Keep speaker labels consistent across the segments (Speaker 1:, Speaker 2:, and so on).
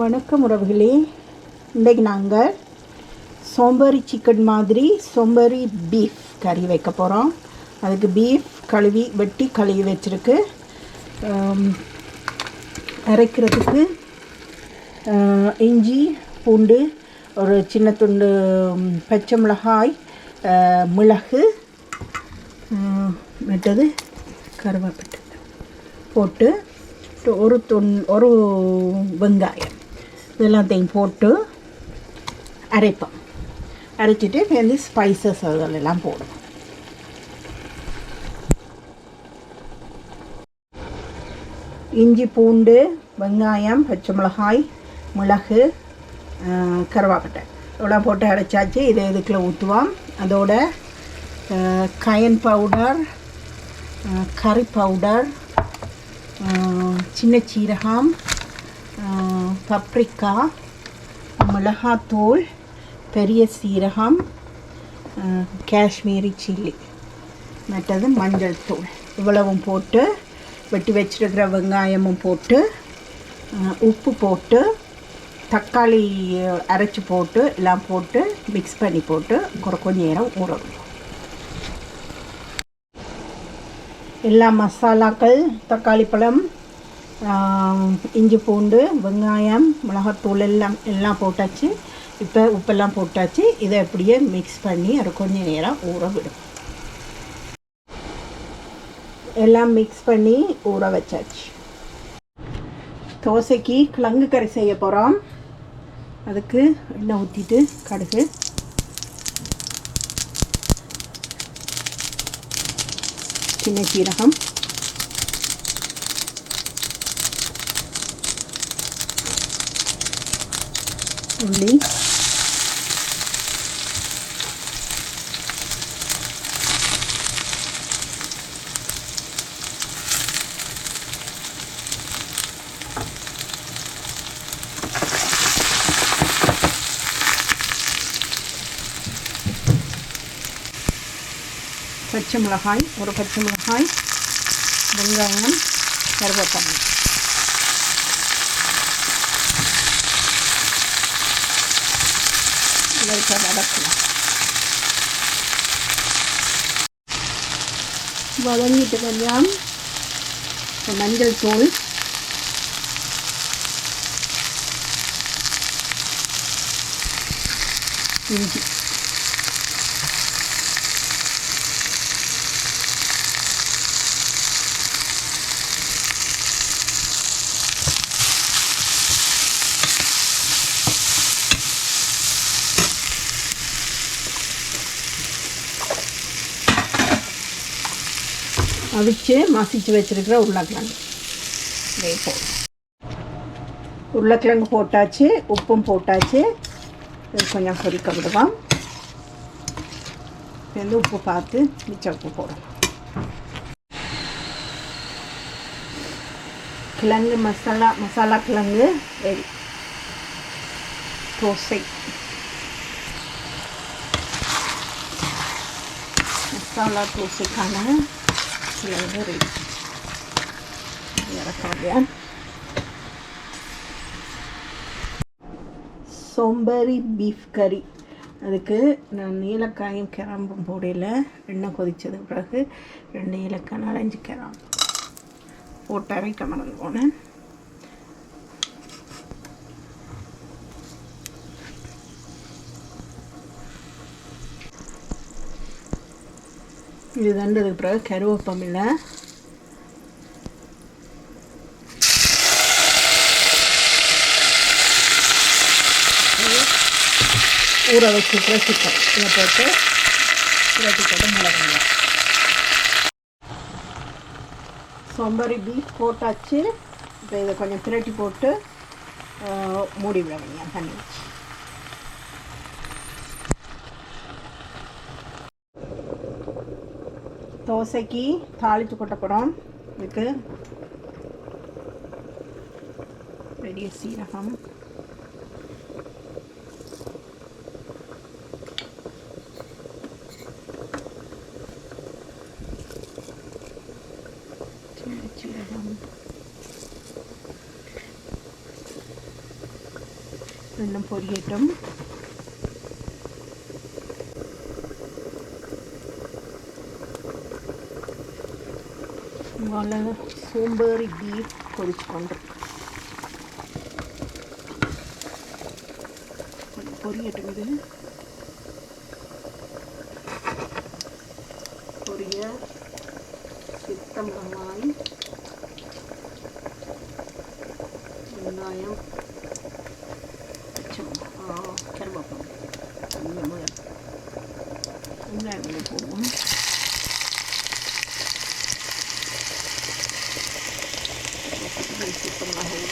Speaker 1: வணக்கம் உறவுகளே. இன்றைக்கு நாங்கள் சோம்பரி சிக்கன் மாதிரி சோம்பரி பீஃப் கறி வைக்க போகிறோம் அதுக்கு பீஃப் கழுவி வெட்டி கழுவி வச்சுருக்கு. அரைக்கிறதுக்கு இஞ்சி பூண்டு ஒரு சின்ன துண்டு பச்சை மிளகாய் மிளகு மற்றது கருவேப்பிட்டு போட்டு ஒரு துண் ஒரு வெங்காயம். இதெல்லாத்தையும் போட்டு அரைப்போம். அரைச்சிட்டு சேர்ந்து ஸ்பைசஸ் அதெல்லாம் போடுவோம் இஞ்சி பூண்டு வெங்காயம் பச்சை மிளகாய் மிளகு கருவாக்கட்டை கருவாப்பட்டை இவ்வளோ போட்டு அரைச்சாச்சு. இதை இதுக்குள்ள ஊற்றுவோம். அதோட கயன் பவுடர் கறி பவுடர் சின்ன சீரகம் பப்ரிக்கா மிளகாத்தூள் பெரிய சீரகம் காஷ்மீரி சில்லி. மற்றது மஞ்சள் தூள். இவ்வளவும் போட்டு வெட்டி வச்சிருக்கிற வெங்காயமும் போட்டு உப்பு போட்டு தக்காளி அரைச்சி போட்டு எல்லாம் போட்டு மிக்ஸ் பண்ணி போட்டு ஒரு கொஞ்ச நேரம் ஊற எல்லா மசாலாக்கள் தக்காளி பழம் இஞ்சி பூண்டு வெங்காயம் மிளகாத்தூள் எல்லாம் எல்லாம் போட்டாச்சு. இப்போ உப்பெல்லாம் போட்டாச்சு. இதை அப்படியே மிக்ஸ் பண்ணி அது கொஞ்ச நேரம் ஊற விடும். எல்லாம் மிக்ஸ் பண்ணி ஊற வச்சாச்சு. தோசைக்கு கிழங்கு கறி செய்ய போகிறோம் அதுக்கு எண்ணெய் ஊற்றிட்டு கடுகு. சின்ன சீரகம். xử lý పచ్చిమిరపకాయ ఒక పచ్చిమిరపకాయ బంగారం కరివేపాకు உள்ளி பச்சை மிளகாய் ஒரு பச்சை மிளகாய் வெங்காயம் கருவேப்பிலை லைட்டாக வதக்கலாம் வதங்கிட்டு கொஞ்சம் மஞ்சள் தூள் இஞ்சி அவிச்சு மசிச்சு வச்சுருக்கிற உருளைக்கிழங்கு. இதை உருளைக்கிழங்கு போட்டாச்சு உப்பும் போட்டாச்சு. இது கொஞ்சம் கொதிக்க விடுவோம். வந்து உப்பு பார்த்து மிச்ச உப்பு போடும் கிழங்கு மசாலா மசாலா கிழங்கு ரெடி தோசை. மசாலா தோசைக்கான கிழங்கு ரெடி சோம்பரி பீஃப் கறி அதுக்கு நான் நீலக்காயும் கிராம்பும் போடையில் எண்ணெய் கொதித்தது பிறகு ரெண்டு ஏலக்காய் நாலஞ்சு கிராம்பு. போட்டாவே அரைக்க போனேன் இது தண்டதுக்கு பிறகு கருவேப்பம் இல்லை. ஊற வச்சுக்கிற சிக்கன் இதை போட்டு பிரட்டி போட்டு மிளகுங்க சொம்பரி பீஃப் போட்டாச்சு. இப்போ இதை கொஞ்சம் பிரட்டி போட்டு மூடி விட வேண்டிய தண்ணி வச்சு. தோசைக்கு தாளித்து கொட்டப்படும் இதுக்கு பெரிய சீரகம். சீரகம் ரெண்டும் பொரியட்டும். மழை சோம்பேறி பீஃப் பொரிச்சு கொண்டிருக்கு பொரியட்டும் இது. பொரிய சித்தம்பமாய் வெங்காயம் பச்சை மிளகாய், வெங்காயம் போடுவோம் சித்தம் மிளகாய்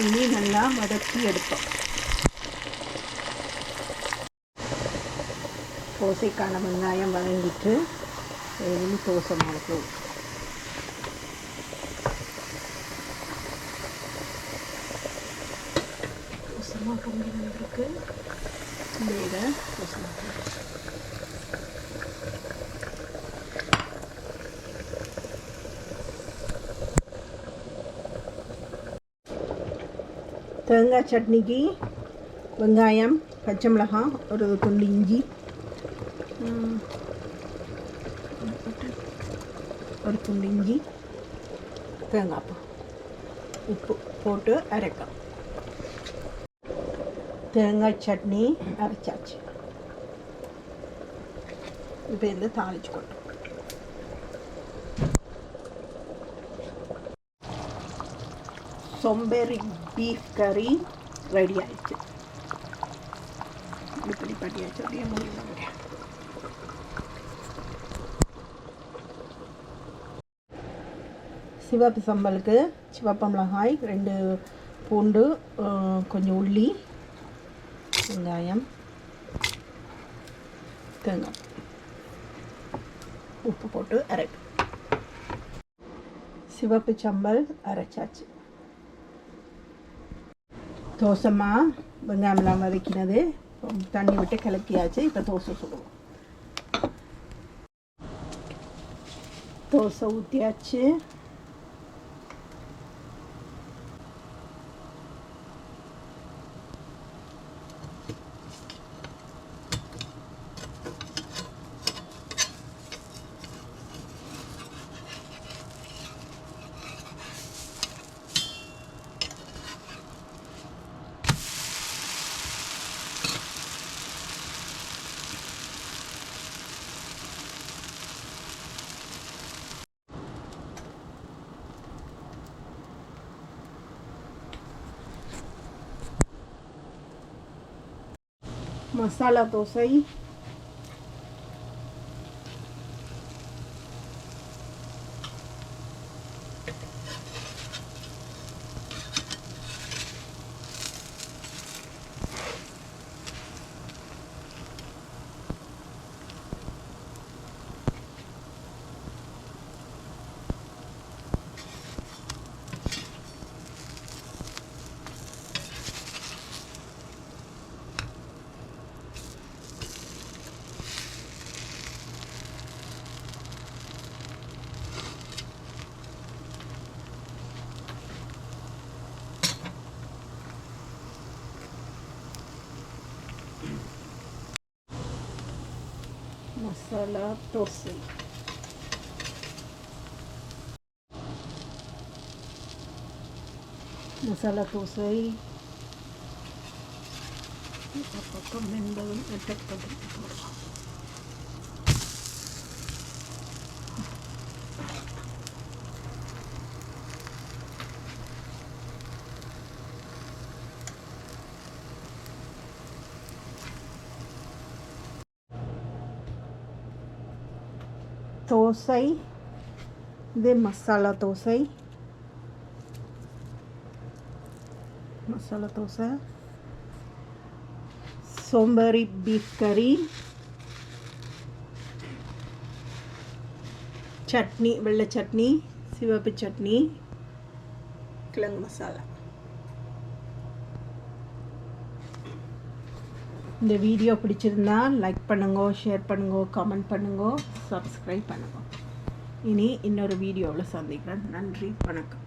Speaker 1: இனி நல்லா வதக்கி எடுப்போம். தோசைக்கான வெங்காயம் வதங்கிட்டு இனி தோசை மாவு. தோசை மாவு பொங்கி வந்திருக்கு. இந்த இதை தோசை மாவு. தேங்காய் சட்னிக்கு வெங்காயம் பச்சை மிளகாய் ஒரு துண்டு இஞ்சி ம், ஒரு துண்டு இஞ்சி தேங்காய் பூ உப்பு போட்டு அரைக்கலாம் தேங்காய் சட்னி அரைச்சாச்சு இப்போ இந்த தாளிச்சு கொண்டு சொம்பேரி பீஃப் கறி ரெடி ஆயிடுச்சு. இப்படி பண்ணியாச்சு அப்படியே முடியும் சிவப்பு சம்பலுக்கு சிவப்பு மிளகாய் ரெண்டு பூண்டு கொஞ்சம் உள்ளி வெங்காயம் தேங்காய் உப்பு போட்டு அரைப்பு. சிவப்பு சம்பல் அரைச்சாச்சு. தோசைமா வெங்காயம்லாம் வதக்கினது. தண்ணி விட்டு கிளப்பியாச்சு இப்போ தோசை சுடுவோம். தோசை ஊற்றியாச்சு மசாலா தோசை மசாலா தோசை மசாலா தோசை இந்த பக்கம் வெந்ததும் தோசை இது மசாலா தோசை மசாலா தோசை சோம்பேறி பீஃப் கறி சட்னி வெள்ளை சட்னி சிவப்பு சட்னி கிழங்கு மசாலா இந்த வீடியோ பிடிச்சிருந்தா லைக் பண்ணுங்க ஷேர் பண்ணுங்க கமெண்ட் பண்ணுங்க சப்ஸ்கிரைப் பண்ணுங்க. இனி இன்னொரு வீடியோவில் சந்திக்கிறேன். நன்றி வணக்கம்.